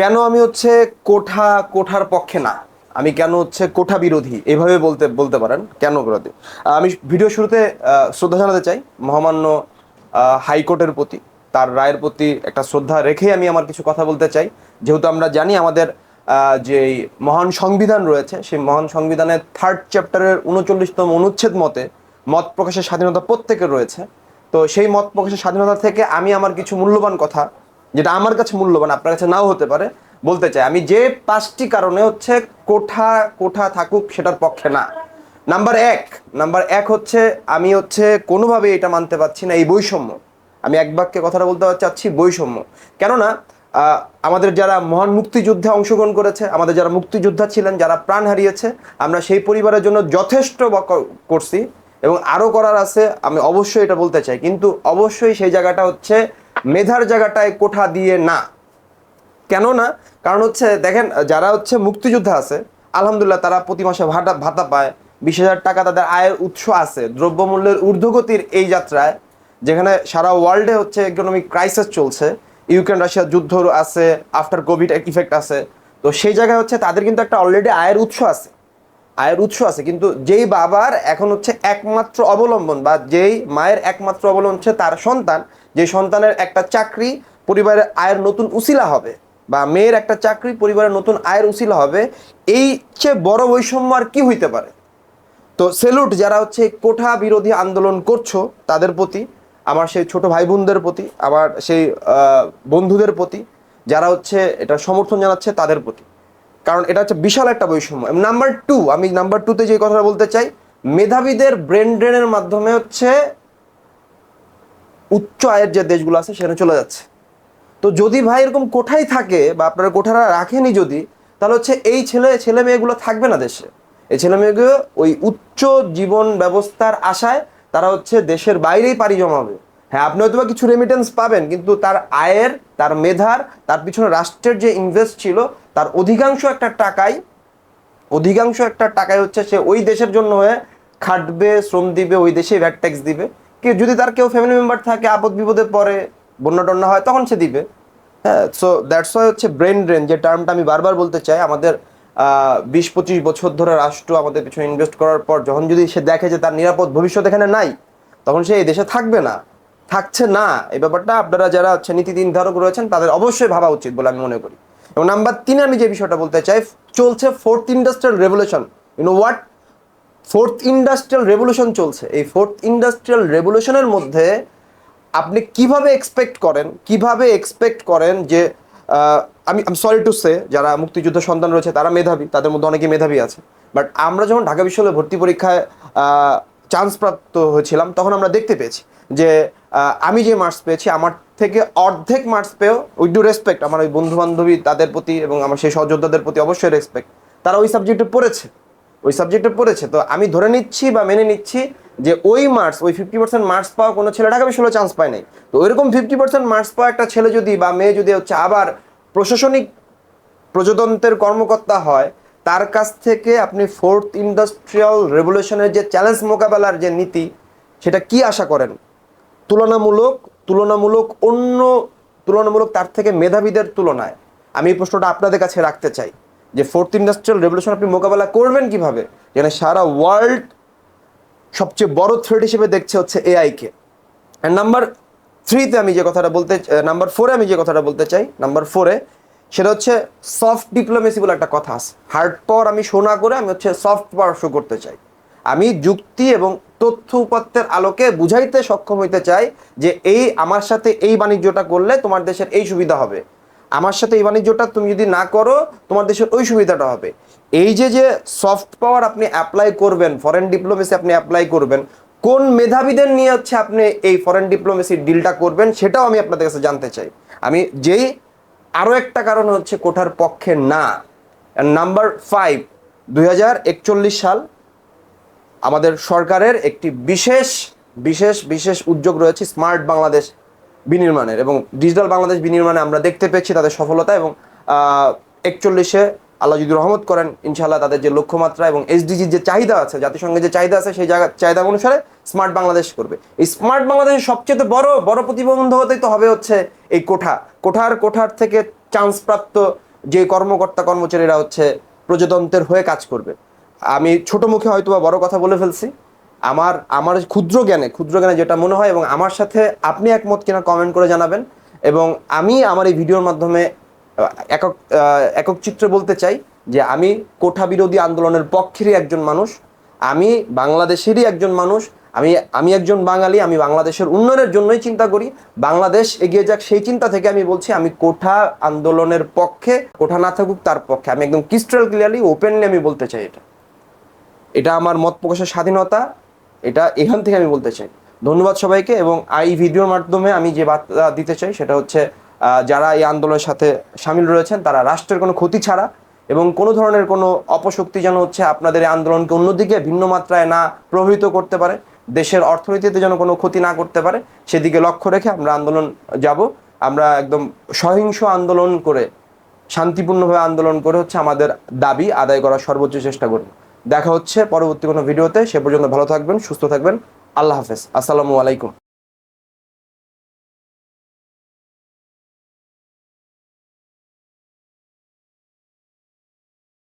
কেন আমি হচ্ছে কোঠা, কোঠার পক্ষে না? আমি কেন হচ্ছে কোঠা বিরোধী? এভাবে বলতে বলতে পারেন, কেন বিরোধী? আমি ভিডিও শুরুতে শ্রদ্ধা জানাতে চাই মহামান্য হাইকোর্টের প্রতি। তার রায়ের প্রতি একটা শ্রদ্ধা রেখেই আমি আমার কিছু কথা বলতে চাই। যেহেতু আমরা জানি আমাদের যে মহান সংবিধান রয়েছে, সেই মহান সংবিধানের থার্ড চ্যাপ্টারের উনচল্লিশতম অনুচ্ছেদ মতে মত প্রকাশের স্বাধীনতা প্রত্যেকের রয়েছে। তো সেই মত প্রকাশের স্বাধীনতা থেকে আমি আমার কিছু মূল্যবান কথা যেটা আমার কাছে মূল্যবান, আপনার কাছে নাও হতে পারে, বলতে চাই, আমি যে পাঁচটি কারণে হচ্ছে কোঠা কোঠা থাকুক সেটার পক্ষে না। নাম্বার এক নাম্বার এক হচ্ছে আমি হচ্ছে কোনোভাবে এটা মানতে পারছি না, এই বৈষম্য। আমি এক বাক্যে কথাটা বলতে চাচ্ছি, বৈষম্য। কেননা আমাদের যারা মহান মুক্তিযুদ্ধে অংশগ্রহণ করেছে, আমাদের যারা মুক্তিযোদ্ধা ছিলেন, যারা প্রাণ হারিয়েছে, আমরা সেই পরিবারের জন্য যথেষ্ট করছি এবং আরও করার আছে, আমি অবশ্যই এটা বলতে চাই। কিন্তু অবশ্যই সেই জায়গাটা হচ্ছে মেধার জায়গাটায় কোঠা দিয়ে না। কেন না কারণ হচ্ছে, দেখেন, যারা হচ্ছে মুক্তিযোদ্ধা আছে, আলহামদুলিল্লাহ তারা প্রতি মাসে ভাতা ভাতা পায়। বিশ হাজার টাকা তাদের আয়ের উৎস আছে, দ্রব্যমূল্যের ঊর্ধ্বগতির এই যাত্রায়, যেখানে সারা ওয়ার্ল্ডে হচ্ছে ইকোনমিক ক্রাইসিস চলছে। ইউক্রেন রাশিয়ার যুদ্ধ আছে আফটার কোভিড ইফেক্ট আছে। তো সেই জায়গায় হচ্ছে তাদের কিন্তু একটা অলরেডি আয়ের উৎস আছে। আয়ের উৎস আছে, কিন্তু যেই বাবার এখন হচ্ছে একমাত্র অবলম্বন বা যেই মায়ের একমাত্র অবলম্বন হচ্ছে তার সন্তান, যে সন্তানের একটা চাকরি পরিবারের আয়ের নতুন উসিলা হবে বা মেয়ের একটা চাকরি পরিবারের নতুন আয়ের উসিলা হবে, এই চেয়ে বড় বৈষম্য আর কি হইতে পারে? তো সেলুট যারা হচ্ছে কোঠা বিরোধী আন্দোলন করছ, তাদের প্রতি, আমার সেই ছোট ভাই বোনদের প্রতি, আমার সেই বন্ধুদের প্রতি, যারা হচ্ছে এটা সমর্থন জানাচ্ছে তাদের প্রতি। কারণ এটা হচ্ছে বিশাল একটা বৈষম্য। নাম্বার টু আমি নাম্বার টুতে যে কথাটা বলতে চাই, মেধাবীদের ব্রেন ড্রেনের মাধ্যমে হচ্ছে উচ্চ আয়ের যে দেশগুলো আছে সেখানে চলে যাচ্ছে। তো যদি ভাই এরকম কোঠায় থাকে বা আপনারা কোঠারা রাখেনি যদি, তাহলে হচ্ছে এই ছেলে ছেলে মেয়েগুলো থাকবে না দেশে। এই ছেলে মেয়েগুলো ওই উচ্চ জীবন ব্যবস্থার আশায় তারা হচ্ছে দেশের বাইরেই পাড়ি জমাবে। হ্যাঁ আপনি হয়তো কিছু রেমিটেন্স পাবেন, কিন্তু তার আয়ের, তার মেধার, তার পিছনে রাষ্ট্রের যে ইনভেস্ট ছিল তার অধিকাংশ একটা টাকাই, অধিকাংশ একটা টাকাই হচ্ছে সে ওই দেশের জন্য হয়ে খাটবে, শ্রম দিবে, ওই দেশে ভ্যাট ট্যাক্স দিবে। কি যদি তার কেউ ফ্যামিলি মেম্বার থাকে, আপদ বিপদে পড়ে, বন্যা টন্যা হয়, তখন সে দিবে। হ্যাঁ সো দ্যাটস ওয়াই হচ্ছে ব্রেন ড্রেন যে টার্মটা আমি বারবার বলতে চাই, আমাদের বিশ পঁচিশ বছর ধরে রাষ্ট্র আমাদের পিছনে ইনভেস্ট করার পর যখন যদি সে দেখে যে তার নিরাপদ ভবিষ্যৎ এখানে নাই, তখন সে এই দেশে থাকবে না, থাকছে না। এই ব্যাপারটা আপনারা যারা হচ্ছে নীতি নির্ধারক রয়েছেন, তাদের অবশ্যই ভাবা উচিত বলে আমি মনে করি। এবং নাম্বার তিনে আমি যে বিষয়টা বলতে চাই, চলছে fourth industrial revolution you know what fourth industrial revolution চলছে। এই ফোর্থ ইন্ডাস্ট্রিয়াল রেভলিউশনের মধ্যে আপনি কীভাবে এক্সপেক্ট করেন, কীভাবে এক্সপেক্ট করেন যে আমি আমি সরি টু সে যারা মুক্তিযুদ্ধ সন্তান রয়েছে, তারা মেধাবী, তাদের মধ্যে অনেকে মেধাবী আছে। বাট আমরা যখন ঢাকা বিশ্ববিদ্যালয়ে ভর্তি পরীক্ষায় চান্স প্রাপ্ত হয়েছিলাম, তখন আমরা দেখতে পেয়েছি যে আমি যে মার্কস পেয়েছি, আমার থেকে অর্ধেক মার্কস পেয়েও উইথ ডু রেসপেক্ট আমার ওই বন্ধু বান্ধবী তাদের প্রতি এবং আমার সেই সহযোদ্ধাদের প্রতি অবশ্যই রেসপেক্ট তারা ওই সাবজেক্টে পড়েছে। ওই সাবজেক্টে পড়েছে। তো আমি ধরে নিচ্ছি বা মেনে নিচ্ছি যে ওই মার্কস ওই ফিফটি পার্সেন্ট মার্কস পাওয়া কোনো ছেলে ঢাকা বিশ্ববিদ্যালয়ে চান্স পায় নাই। তো ওইরকম ফিফটি পার্সেন্ট মার্কস পাওয়া একটা ছেলে যদি বা মেয়ে যদি হচ্ছে আবার প্রশাসনিক প্রজাতন্ত্রের কর্মকর্তা হয় তার কাছ থেকে আপনি ফোর্থ ইন্ডাস্ট্রিয়াল রেভলিউশনের যে চ্যালেঞ্জ মোকাবেলার যে নীতি, সেটা কি আশা করেন? তুলনামূলক তুলনামূলক অন্য, তুলনামূলক তার থেকে মেধাবীদের তুলনায়। আমি এই প্রশ্নটা আপনাদের কাছে রাখতে চাই যে ফোর্থ ইন্ডাস্ট্রিয়াল রেভলিউশন আপনি মোকাবেলা করবেন কীভাবে? যেখানে সারা ওয়ার্ল্ড সবচেয়ে বড় থ্রেড হিসেবে দেখছে হচ্ছে এআইকে অ্যান্ড নাম্বার থ্রিতে আমি যে কথাটা বলতে নাম্বার ফোরে আমি যে কথাটা বলতে চাই নাম্বার ফোরে সেটা হচ্ছে সফট ডিপ্লোমেসি বলে একটা কথা আছে। হার্ড পাওয়ার আমি শোনা করে আমি হচ্ছে সফট পাওয়ার শো করতে চাই। আমি যুক্তি এবং তথ্য উপাত্তের আলোকে বুঝাইতে সক্ষম হইতে চাই যে এই আমার সাথে এই বাণিজ্যটা করলে তোমার দেশের এই সুবিধা হবে। আমার সাথে এই বাণিজ্যটা তুমি যদি না করো, তোমার দেশের ওই সুবিধাটা হবে। এই যে যে সফট পাওয়ার আপনি অ্যাপ্লাই করবেন ফরেন ডিপ্লোমেসি আপনি অ্যাপ্লাই করবেন, কোন মেধাবীদের নিয়ে হচ্ছে আপনি এই ফরেন ডিপ্লোমেসি ডিলটা করবেন, সেটাও আমি আপনাদের কাছে জানতে চাই। আমি যেই আরও একটা কারণ হচ্ছে কোঠার পক্ষে না। নাম্বার ফাইভ দুই সাল আমাদের সরকারের একটি বিশেষ বিশেষ বিশেষ উদ্যোগ রয়েছে স্মার্ট বাংলাদেশ বিনির্মাণের এবং ডিজিটাল বাংলাদেশ বিনির্মাণে আমরা দেখতে পেয়েছি তাদের সফলতা এবং একচল্লিশে আল্লাহ যদি রহমত করেন, ইনশাআল্লাহ তাদের যে লক্ষ্যমাত্রা এবং এসডিজির যে চাহিদা আছে, জাতিসংঘের যে চাহিদা আছে, সেই জায়গা, চাহিদা অনুসারে স্মার্ট বাংলাদেশ করবে। এই স্মার্ট বাংলাদেশের সবচেয়ে বড় বড় প্রতিবন্ধ হতেই তো হবে হচ্ছে এই কোঠা। কোঠার কোঠার থেকে চান্স প্রাপ্ত যে কর্মকর্তা, কর্মচারীরা হচ্ছে প্রজাতন্ত্রের হয়ে কাজ করবে। আমি ছোট মুখে হয়তো বা বড় কথা বলে ফেলছি। আমার আমার ক্ষুদ্র জ্ঞানে ক্ষুদ্র জ্ঞানে যেটা মনে হয় এবং আমার সাথে আপনি একমত কিনা কমেন্ট করে জানাবেন এবং আমি আমার এই ভিডিওর মাধ্যমে একক একক চিত্র বলতে চাই যে আমি কোঠা বিরোধী আন্দোলনের পক্ষেরই একজন মানুষ। আমি বাংলাদেশেরই একজন মানুষ। আমি আমি একজন বাঙালি, আমি বাংলাদেশের উন্নয়নের জন্যই চিন্তা করি। বাংলাদেশ এগিয়ে যাক সেই চিন্তা থেকে আমি বলছি, আমি কোঠা আন্দোলনের পক্ষে, কোঠা না থাকুক তার পক্ষে। আমি একদম ক্রিস্টাল ক্লিয়ারলি ওপেনলি আমি বলতে চাই এটা। এটা আমার মত প্রকাশের স্বাধীনতা, এটা এখান থেকে আমি বলতে চাই। ধন্যবাদ সবাইকে এবং এই ভিডিওর মাধ্যমে আমি যে বার্তা দিতে চাই, সেটা হচ্ছে যারা এই আন্দোলনের সাথে সামিল রয়েছেন, তারা রাষ্ট্রের কোনো ক্ষতি ছাড়া এবং কোনো ধরনের কোনো অপশক্তি যেন হচ্ছে আপনাদের এই আন্দোলনকে অন্যদিকে ভিন্ন মাত্রায় না প্রভাবিত করতে পারে। দেশের অর্থনীতিতে যেন কোনো ক্ষতি না করতে পারে, সেদিকে লক্ষ্য রেখে আমরা আন্দোলন যাব। আমরা একদম সহিংস আন্দোলন করে, শান্তিপূর্ণভাবে আন্দোলন করে হচ্ছে আমাদের দাবি আদায় করার সর্বোচ্চ চেষ্টা করব। দেখা হচ্ছে পরবর্তী কোনো ভিডিওতে, সে পর্যন্ত ভালো থাকবেন, সুস্থ থাকবেন। আল্লাহ হাফেজ। আসসালামু আলাইকুম।